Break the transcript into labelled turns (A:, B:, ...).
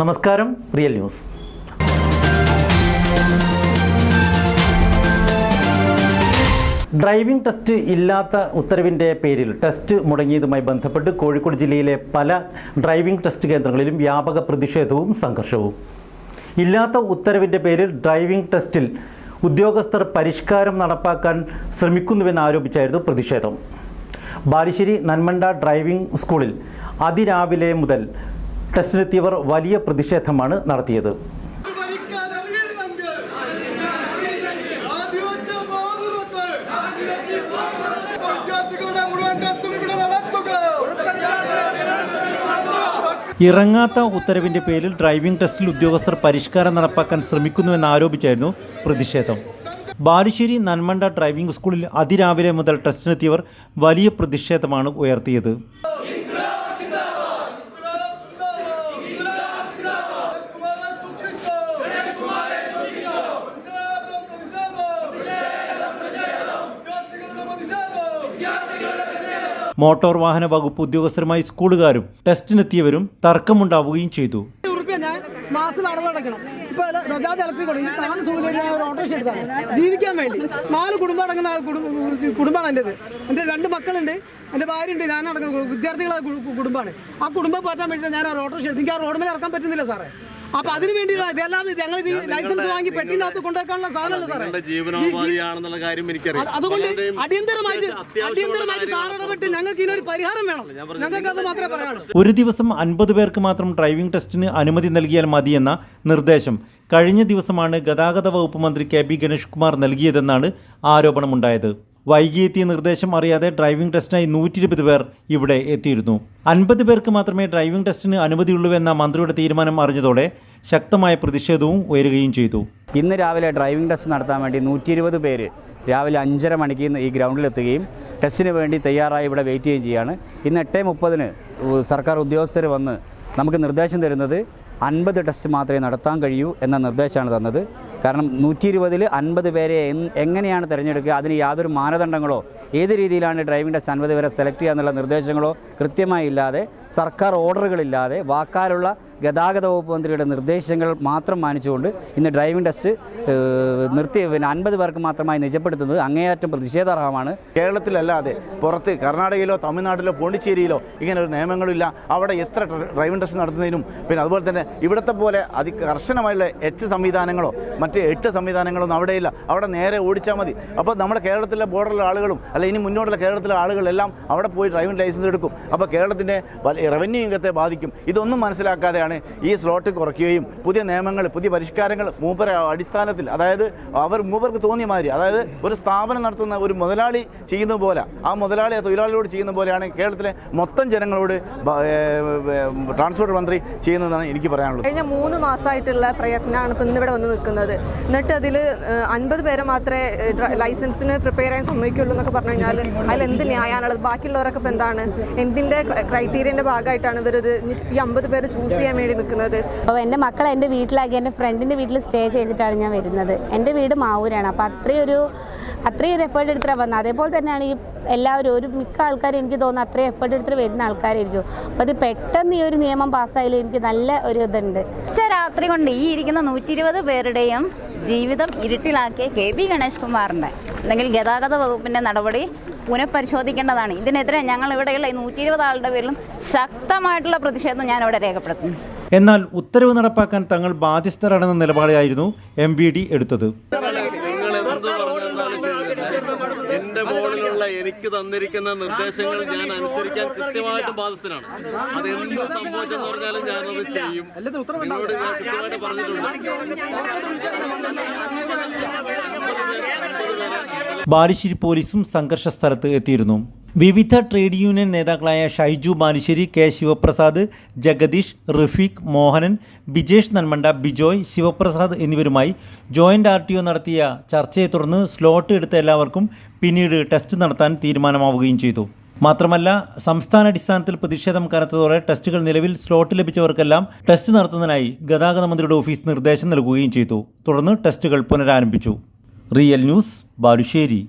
A: നമസ്കാരം real news. Driving test ഇല്ലാത്ത ഉത്തരവിന്റെ പേരിൽ ടെസ്റ്റ് മുടങ്ങിയതുമായി ബന്ധപ്പെട്ട് കോഴിക്കോട് ജില്ലയിലെ പല ഡ്രൈവിംഗ് ടെസ്റ്റ് കേന്ദ്രങ്ങളിലും വ്യാപക പ്രതിഷേധവും സംഘർഷവും. ഇല്ലാത്ത ഉത്തരവിന്റെ പേരിൽ ഡ്രൈവിംഗ് ടെസ്റ്റിൽ ഉദ്യോഗസ്ഥർ പരിഷ്കാരം നടപ്പാക്കാൻ ശ്രമിക്കുന്നുവെന്ന് ആരോപിച്ചായിരുന്നു പ്രതിഷേധം. ബാലുശ്ശേരി നന്മണ്ട ഡ്രൈവിംഗ് സ്കൂളിൽ അതിരാവിലെ മുതൽ ടെസ്റ്റിനെത്തിയവർ വലിയ പ്രതിഷേധമാണ് നടത്തിയത്. ഇറങ്ങാത്ത ഉത്തരവിന്റെ പേരിൽ ഡ്രൈവിംഗ് ടെസ്റ്റിൽ ഉദ്യോഗസ്ഥർ പരിഷ്കാരം നടപ്പാക്കാൻ ശ്രമിക്കുന്നുവെന്ന് ആരോപിച്ചായിരുന്നു പ്രതിഷേധം. ബാലുശ്ശേരി നന്മണ്ട ഡ്രൈവിംഗ് സ്കൂളിൽ അതിരാവിലെ മുതൽ ടെസ്റ്റിനെത്തിയവർ വലിയ പ്രതിഷേധമാണ് ഉയർത്തിയത്
B: കുമാരെ സൂക്ഷിച്ചോ പ്രതിഷേധം പ്രതിഷേധം വിദ്യാർത്ഥികളുടെ പ്രതിഷേധം
A: മോട്ടോർ വാഹന വകുപ്പ് ഉദ്യോഗസ്ഥരുമായി സ്കൂളുകാരും ടെസ്റ്റിനെത്തിയവരും തർക്കമുണ്ടാവുകയും ചെയ്തു.
C: ഉറുപ്പ്യ ഞാൻ മാസം അടവടക്കണം ഇപ്പൊ ബജാജ് ഇലക്ട്രിക് കൊടുക്കും നാല് സൂര്യ ഒരു ഓട്ടോറിക്ഷ എടുത്താണ് ജീവിക്കാൻ വേണ്ടി നാല് കുടുംബം അടങ്ങുന്ന കുടുംബമാണ് എന്റെത് എന്റെ രണ്ട് മക്കളുണ്ട് എന്റെ ഭാര്യ ഉണ്ട് ഞാൻ അടങ്ങുന്ന വിദ്യാർത്ഥികളെ കുടുംബമാണ് ആ കുടുംബം പറ്റാൻ വേണ്ടി ഞാൻ ആ ഓട്ടോറിക്ഷ എടുത്തു. എനിക്ക് ആ റോഡ് മേലെ ഇറക്കാൻ പറ്റുന്നില്ല സാറേ. അപ്പൊ അതിന് വേണ്ടിയുള്ള ഇതല്ലാതെ ഞങ്ങൾ ഇത് ലൈസൻസ് വാങ്ങി പെട്ടിനകത്ത് കൊണ്ടുവെക്കാനുള്ള സാധനമല്ല സാറേ.
D: ജീവനോപാധിയാണെന്നുള്ള കാര്യം എനിക്കറിയാം.
C: അത് അതുകൊണ്ട് അടിയന്തരമായിട്ട് അടിയന്തരമായിട്ട് സാർ ഇടപെട്ട് ഞങ്ങൾക്ക് ഇതിനൊരു പരിഹാരം വേണം. ഞങ്ങൾക്ക് അത് മാത്രമേ പറയാനുള്ളൂ.
A: ഒരു ദിവസം അൻപത് പേർക്ക് മാത്രം ഡ്രൈവിംഗ് ടെസ്റ്റിന് അനുമതി നൽകിയാൽ മതിയെന്ന നിർദ്ദേശം കഴിഞ്ഞ ദിവസമാണ് ഗതാഗത വകുപ്പ് മന്ത്രി കെ ബി ഗണേഷ് കുമാർ നൽകിയതെന്നാണ് ആരോപണമുണ്ടായത്. വൈകിയെത്തിയ നിർദ്ദേശം അറിയാതെ ഡ്രൈവിംഗ് ടെസ്റ്റിനായി നൂറ്റി ഇരുപത് പേർ ഇവിടെ എത്തിയിരുന്നു. അൻപത് പേർക്ക് മാത്രമേ ഡ്രൈവിംഗ് ടെസ്റ്റിന് അനുമതിയുള്ളൂ എന്ന മന്ത്രിയുടെ തീരുമാനം അറിഞ്ഞതോടെ ശക്തമായ പ്രതിഷേധവും ഉയരുകയും ചെയ്തു.
E: ഇന്ന് രാവിലെ ഡ്രൈവിംഗ് ടെസ്റ്റ് നടത്താൻ വേണ്ടി നൂറ്റി ഇരുപത് പേര് രാവിലെ അഞ്ചര മണിക്ക് ഈ ഗ്രൗണ്ടിലെത്തുകയും ടെസ്റ്റിന് വേണ്ടി തയ്യാറായി ഇവിടെ വെയിറ്റ് ചെയ്യുകയും ചെയ്യാണ്. ഇന്ന് എട്ട് മുപ്പതിന് സർക്കാർ ഉദ്യോഗസ്ഥർ വന്ന് നമുക്ക് നിർദ്ദേശം തരുന്നത് അൻപത് ടെസ്റ്റ് മാത്രമേ നടത്താൻ കഴിയൂ എന്ന നിർദ്ദേശമാണ് തന്നത്. കാരണം നൂറ്റി ഇരുപതിൽ അൻപത് പേരെ എങ്ങനെയാണ് തിരഞ്ഞെടുക്കുക അതിന് യാതൊരു മാനദണ്ഡങ്ങളോ ഏത് രീതിയിലാണ് ഡ്രൈവിംഗ് ടെസ്റ്റ് അൻപത് പേരെ സെലക്ട് ചെയ്യുക എന്നുള്ള നിർദ്ദേശങ്ങളോ കൃത്യമായി ഇല്ലാതെ സർക്കാർ ഓർഡറുകളില്ലാതെ വാക്കാലുള്ള ഗതാഗത വകുപ്പ് മന്ത്രിയുടെ നിർദ്ദേശങ്ങൾ മാത്രം മാനിച്ചുകൊണ്ട് ഇന്ന് ഡ്രൈവിംഗ് ടെസ്റ്റ് നിർത്തി പിന്നെ അൻപത് പേർക്ക് മാത്രമായി നിജപ്പെടുത്തുന്നത് അങ്ങേയറ്റം പ്രതിഷേധാർഹമാണ്.
F: കേരളത്തിലല്ലാതെ പുറത്ത് കർണാടകയിലോ തമിഴ്നാട്ടിലോ പോണ്ടിച്ചേരിയിലോ ഇങ്ങനെ ഒരു നിയമങ്ങളില്ല. അവിടെ എത്ര ഡ്രൈവിംഗ് ടെസ്റ്റ് നടത്തുന്നതിനും പിന്നെ അതുപോലെ തന്നെ ഇവിടുത്തെ പോലെ അതി കർശനമായുള്ള എച്ച് സംവിധാനങ്ങളോ മറ്റ് എട്ട് സംവിധാനങ്ങളൊന്നും അവിടെയില്ല അവിടെ നേരെ ഓടിച്ചാൽ മതി. അപ്പോൾ നമ്മുടെ കേരളത്തിലെ ബോർഡറിലെ ആളുകളും അല്ല ഇനി മുന്നോട്ടുള്ള കേരളത്തിലെ ആളുകളെല്ലാം അവിടെ പോയി ഡ്രൈവിംഗ് ലൈസൻസ് എടുക്കും. അപ്പോൾ കേരളത്തിന്റെ റവന്യൂ ഇംഗത്തെ ബാധിക്കും. ഇതൊന്നും മനസ്സിലാക്കാതെയാണ് ഈ സ്ലോട്ട് കുറയ്ക്കുകയും പുതിയ നിയമങ്ങൾ പുതിയ പരിഷ്കാരങ്ങൾ മൂപ്പർ അടിസ്ഥാനത്തിൽ അതായത് അവർ മൂപ്പർക്ക് തോന്നിയ മാതിരി അതായത് ഒരു സ്ഥാപനം നടത്തുന്ന ഒരു മുതലാളി ചെയ്യുന്ന പോലെ ആ മുതലാളി ആ തൊഴിലാളിയോട് ചെയ്യുന്ന പോലെയാണ് കേരളത്തിലെ മൊത്തം ജനങ്ങളോട് ട്രാൻസ്പോർട്ട് മന്ത്രി ചെയ്യുന്നതാണ് എനിക്ക് പറയാനുള്ളത്.
G: കഴിഞ്ഞ മൂന്ന് മാസമായിട്ടുള്ള പ്രയത്നമാണ് ഇപ്പം ഇന്നിവിടെ വന്ന് നിൽക്കുന്നത്. എന്നിട്ട് അതിൽ അൻപത് പേരെ മാത്രമേ ലൈസൻസിന് പ്രിപ്പയർ ചെയ്യാൻ സമ്മതിക്കുള്ളൂ എന്നൊക്കെ പറഞ്ഞു കഴിഞ്ഞാൽ അതിൽ എന്ത് ന്യായമാണുള്ളത്? ബാക്കിയുള്ളവരൊക്കെ ഇപ്പം എന്താണ്? എന്തിന്റെ ക്രൈറ്റീരിയന്റെ ഭാഗമായിട്ടാണ് ഇവരിത്? ഈ അമ്പത് പേര് ചൂസ് ചെയ്യാൻ വേണ്ടി നിൽക്കുന്നത്.
H: അപ്പോൾ എന്റെ മക്കളെ എന്റെ വീട്ടിലാക്കി എന്റെ ഫ്രണ്ടിന്റെ വീട്ടിൽ സ്റ്റേ ചെയ്തിട്ടാണ് ഞാൻ വരുന്നത്. എന്റെ വീട് മാവൂരാണ്. അപ്പോൾ അത്രയും ഒരു അത്രയും ഒരു എഫേർട്ട് എടുത്തിട്ടാണ് വന്നത്. അതേപോലെ തന്നെയാണ് ഈ എല്ലാവരും ഒരു മിക്ക ആൾക്കാരും എനിക്ക് തോന്നുന്നു അത്രയും എഫേർട്ട് എടുത്തിട്ട് വരുന്ന ആൾക്കാരായിരിക്കും. അപ്പോൾ അത് പെട്ടെന്ന് ഈ ഒരു നിയമം പാസ്സായാലും എനിക്ക് നല്ല ഒരു ഇതുണ്ട്.
I: ഒറ്റ രാത്രി കൊണ്ട് ഈ ഇരിക്കുന്ന നൂറ്റി ഇരുപത് പേരുടെയും ജീവിതം ഇരുട്ടിലാക്കിയ കെ ബി ഗണേഷ് കുമാറിന്റെ അല്ലെങ്കിൽ ഗതാഗത വകുപ്പിന്റെ നടപടി പുനഃപരിശോധിക്കേണ്ടതാണ്. ഇതിനെതിരെ ഞങ്ങൾ ഇവിടെയുള്ള ഈ നൂറ്റി ഇരുപത് ആളുടെ പേരിലും ശക്തമായിട്ടുള്ള പ്രതിഷേധം ഞാൻ ഇവിടെ രേഖപ്പെടുത്തുന്നു.
A: എന്നാൽ ഉത്തരവ് നടപ്പാക്കാൻ തങ്ങൾ ബാധ്യസ്ഥരാണെന്ന നിലപാടായിരുന്നു എം വി ഡി എടുത്തത്.
D: എന്റെ മോളിലുള്ള എനിക്ക് തന്നിരിക്കുന്ന നിർദ്ദേശങ്ങൾ ഞാൻ അനുസരിക്കാൻ കൃത്യമായിട്ടും ബാധ്യസ്ഥനാണ് അത് എന്ത് സംഭവിച്ചെന്ന് പറഞ്ഞാലും ഞാനത് ചെയ്യും എന്നോട് ഞാൻ കൃത്യമായിട്ട് പറഞ്ഞിട്ടുണ്ട്
A: ബാലുശ്ശേരി പോലീസും സംഘർഷ സ്ഥലത്ത് എത്തിയിരുന്നു വിവിധ ട്രേഡ് യൂണിയൻ നേതാക്കളായ ഷൈജു ബാലുശ്ശേരി കെ ശിവപ്രസാദ് ജഗദീഷ് റഫീഖ് മോഹനൻ ബിജേഷ് നന്മണ്ട ബിജോയ് ശിവപ്രസാദ് എന്നിവരുമായി ജോയിന്റ് ആർ ടി ഒ നടത്തിയ ചർച്ചയെ തുടർന്ന് സ്ലോട്ട് എടുത്ത എല്ലാവർക്കും പിന്നീട് ടെസ്റ്റ് നടത്താൻ തീരുമാനമാവുകയും ചെയ്തു. മാത്രമല്ല സംസ്ഥാനാടിസ്ഥാനത്തിൽ പ്രതിഷേധം കനത്തതോടെ ടെസ്റ്റുകൾ നിലവിൽ സ്ലോട്ട് ലഭിച്ചവർക്കെല്ലാം ടെസ്റ്റ് നടത്തുന്നതിനായി ഗതാഗത മന്ത്രിയുടെ ഓഫീസ് നിർദ്ദേശം നൽകുകയും ചെയ്തു. തുടർന്ന് ടെസ്റ്റുകൾ പുനരാരംഭിച്ചു. Real news Balussery.